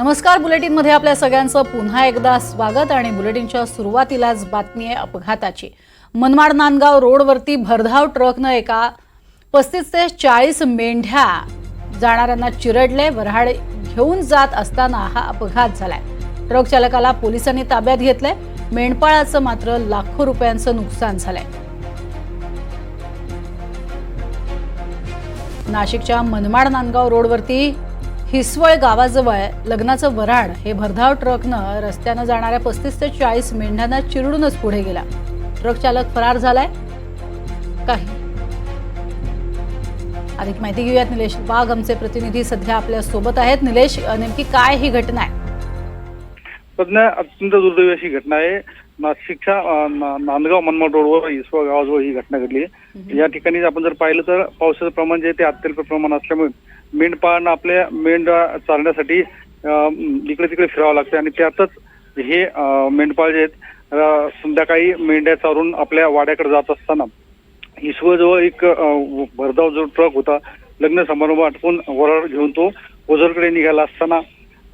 नमस्कार बुलेटिनमध्ये आपल्या सगळ्यांचं पुन्हा एकदा स्वागत आणि बुलेटिनच्या सुरुवातीलाच बातमी आहे अपघाताची. मनमाड नांदगाव रोडवरती भरधाव ट्रकनं एका पस्तीस ते चाळीस मेंढ्या जाणाऱ्यांना चिरडले वऱ्हाड घेऊन जात असताना हा अपघात झालाय. ट्रक चालकाला पोलिसांनी ताब्यात घेतलंय. मेंढपाळाचं मात्र लाखो रुपयांचं नुकसान झालंय. नाशिकच्या मनमाड नांदगाव रोडवरती हिसवळ गावाजवळ लग्नाचं वऱ्हाड हे भरधाव ट्रकनं रस्त्यानं जाणाऱ्या पस्तीस ते चाळीस मेंढ्यांना चिरडूनच पुढे गेला. ट्रक चालक फरार झालाय. काही. अधिक माहिती घेऊयात निलेश. वाघ आमचे प्रतिनिधी सध्या आपल्यासोबत आहेत. निलेश नेमकी काय ही घटना आहे? अत्यंत दुर्दैवी अशी घटना आहे. नाशिकच्या नांदगाव मनमाड रोडवर इसवा गावाजवळ ही घटना घडली. आहे या ठिकाणी आपण जर पाहिलं तर पावसाचं प्रमाण जे आहे ते अत्यल्प प्रमाण असल्यामुळे मेंढपाळांना आपल्या मेंढ चालण्यासाठी इकडे तिकडे फिरावं लागतं आणि त्यातच हे मेंढपाळ जे आहेत संध्याकाळी मेंढ्या चारून आपल्या वाड्याकडे जात असताना इसवजवळ एक भरधाव जो ट्रक होता लग्न समारंभ आटपून वराड घेऊन तो ओझरकडे निघाला असताना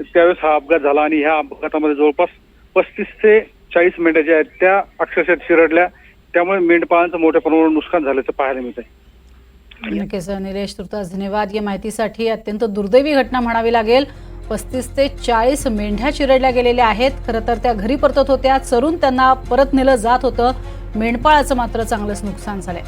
त्यावेळेस हा अपघात झाला. आणि ह्या अपघातामध्ये जवळपास पस्तीस ते चाळीस मेंढ्या ज्या आहेत. त्या अक्षरशः चिरडल्या त्यामुळे मेंढपाळांचं मोठ्या प्रमाणावर नुकसान झाल्याचं पाहायला मिळत आहे नक्कीच निलेश तुर्तास धन्यवाद. या माहितीसाठी अत्यंत दुर्दैवी घटना म्हणावी लागेल. पस्तीस ते चाळीस मेंढ्या चिरडल्या गेलेल्या आहेत. खरं तर त्या घरी परतत होत्या. चरून त्यांना परत नेलं जात होतं. मेंढपाळाचं मात्र चांगलंच नुकसान झालंय.